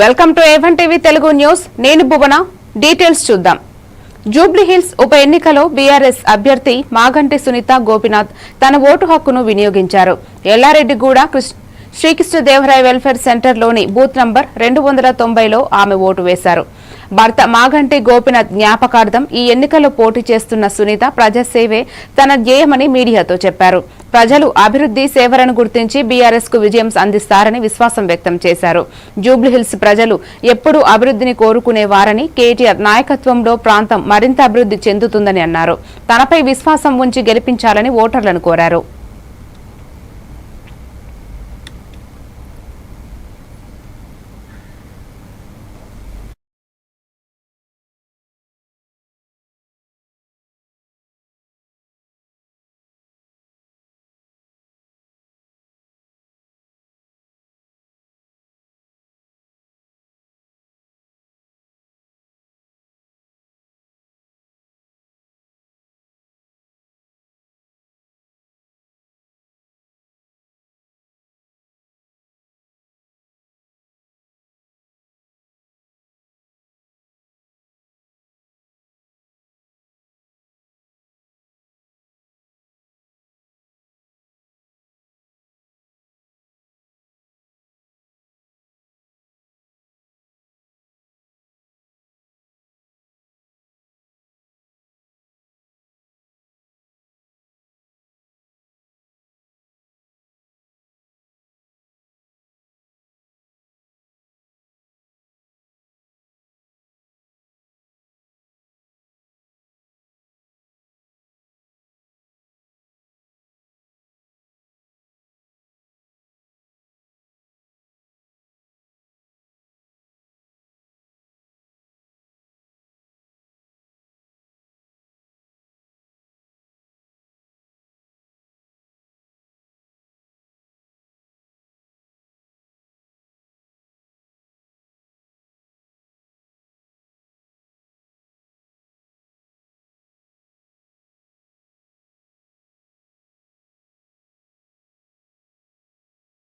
Welcome to A one TV Telugu news నేను Bhuvana. Details చూద్దాం. జూబ్లీహిల్స్ ఉప ఎన్నికలో బీఆర్ఎస్ అభ్యర్థి మాగంటి సునీత గోపినాథ్ తన ఓటు హక్కును వినియోగించారు. ఎల్లారెడ్డిగూడ కృష్ణ శ్రీకృష్ణదేవరాయ వెల్ఫేర్ సెంటర్లోని బూత్ నంబర్ రెండు వందల తొంభైలో ఆమె ఓటు వేశారు. భర్త మాగంటి గోపినాథ్ జ్ఞాపకార్థం ఈ ఎన్నికల్లో పోటీ చేస్తున్న సునీత ప్రజాసేవే తన ధ్యేయమని మీడియాతో చెప్పారు. ప్రజలు అభివృద్ధి సేవలను గుర్తించి బీఆర్ఎస్కు విజయం అందిస్తారని విశ్వాసం వ్యక్తం చేశారు. జూబ్లీహిల్స్ ప్రజలు ఎప్పుడూ అభివృద్ధిని కోరుకునేవారని కేటీఆర్ నాయకత్వంలో ప్రాంతం మరింత అభివృద్ధి చెందుతుందని అన్నారు. తనపై విశ్వాసం ఉంచి గెలిపించాలని ఓటర్లను కోరారు.